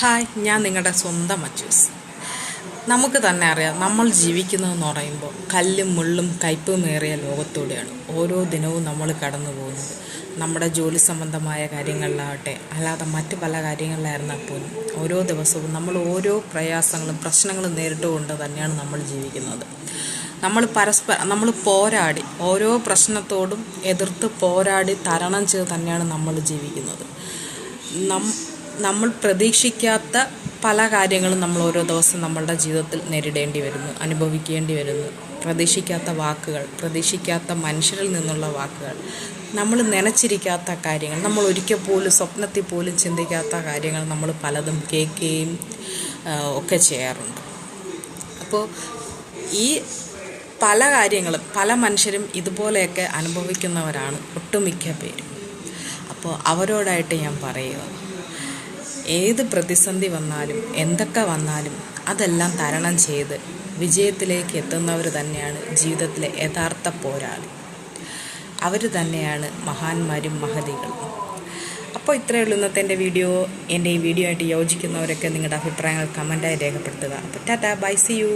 Hi ഞാൻ നിങ്ങളുടെ സ്വന്തം അച്ചൂസ്. നമുക്ക് തന്നെ അറിയാം നമ്മൾ ജീവിക്കുന്നതെന്ന് പറയുമ്പോൾ കല്ലും മുള്ളും കയ്പുമേറിയ ലോകത്തൂടെയാണ് ഓരോ ദിനവും നമ്മൾ കടന്നു പോകുന്നത്. നമ്മുടെ ജോലി സംബന്ധമായ കാര്യങ്ങളിലാവട്ടെ അല്ലാതെ മറ്റ് പല കാര്യങ്ങളിലായിരുന്നാൽ പോലും ഓരോ ദിവസവും നമ്മൾ ഓരോ പ്രയാസങ്ങളും പ്രശ്നങ്ങളും നേരിട്ടുകൊണ്ട് തന്നെയാണ് നമ്മൾ ജീവിക്കുന്നത്. നമ്മൾ പരസ്പരം നമ്മൾ പോരാടി ഓരോ പ്രശ്നത്തോടും എതിർത്ത് പോരാടി തരണം ചെയ്ത് തന്നെയാണ് നമ്മൾ ജീവിക്കുന്നത്. നം നമ്മൾ പ്രതീക്ഷിക്കാത്ത പല കാര്യങ്ങളും നമ്മൾ ഓരോ ദിവസം നമ്മളുടെ ജീവിതത്തിൽ നേരിടേണ്ടി വരുന്നു അനുഭവിക്കേണ്ടി വരുന്നു. പ്രതീക്ഷിക്കാത്ത വാക്കുകൾ പ്രതീക്ഷിക്കാത്ത മനുഷ്യരിൽ നിന്നുള്ള വാക്കുകൾ. നമ്മൾ നനച്ചിരിക്കാത്ത കാര്യങ്ങൾ നമ്മൾ ഒരിക്കൽ പോലും സ്വപ്നത്തിൽ പോലും ചിന്തിക്കാത്ത കാര്യങ്ങൾ നമ്മൾ പലതും കേൾക്കുകയും ഒക്കെ ചെയ്യാറുണ്ട്. അപ്പോൾ ഈ പല കാര്യങ്ങളും പല മനുഷ്യരും ഇതുപോലെയൊക്കെ അനുഭവിക്കുന്നവരാണ് ഒട്ടുമിക്ക പേരും. അപ്പോൾ അവരോടായിട്ട് ഞാൻ പറയുക ഏത് പ്രതിസന്ധി വന്നാലും എന്തൊക്കെ വന്നാലും അതെല്ലാം തരണം ചെയ്ത് വിജയത്തിലേക്ക് എത്തുന്നവർ തന്നെയാണ് ജീവിതത്തിലെ യഥാർത്ഥ പോരാളി. അവർ തന്നെയാണ് മഹാന്മാരും മഹതികളും. അപ്പോൾ ഇത്രയേ ഉള്ളൂ ഇന്നത്തെ എന്റെ വീഡിയോ. എന്റെ ഈ വീഡിയോ ആയിട്ട് യോജിക്കുന്നവരൊക്കെ നിങ്ങളുടെ അഭിപ്രായങ്ങൾ കമന്റായി രേഖപ്പെടുത്തുക. അപ്പോൾ ടാറ്റാ ബൈ സി യു.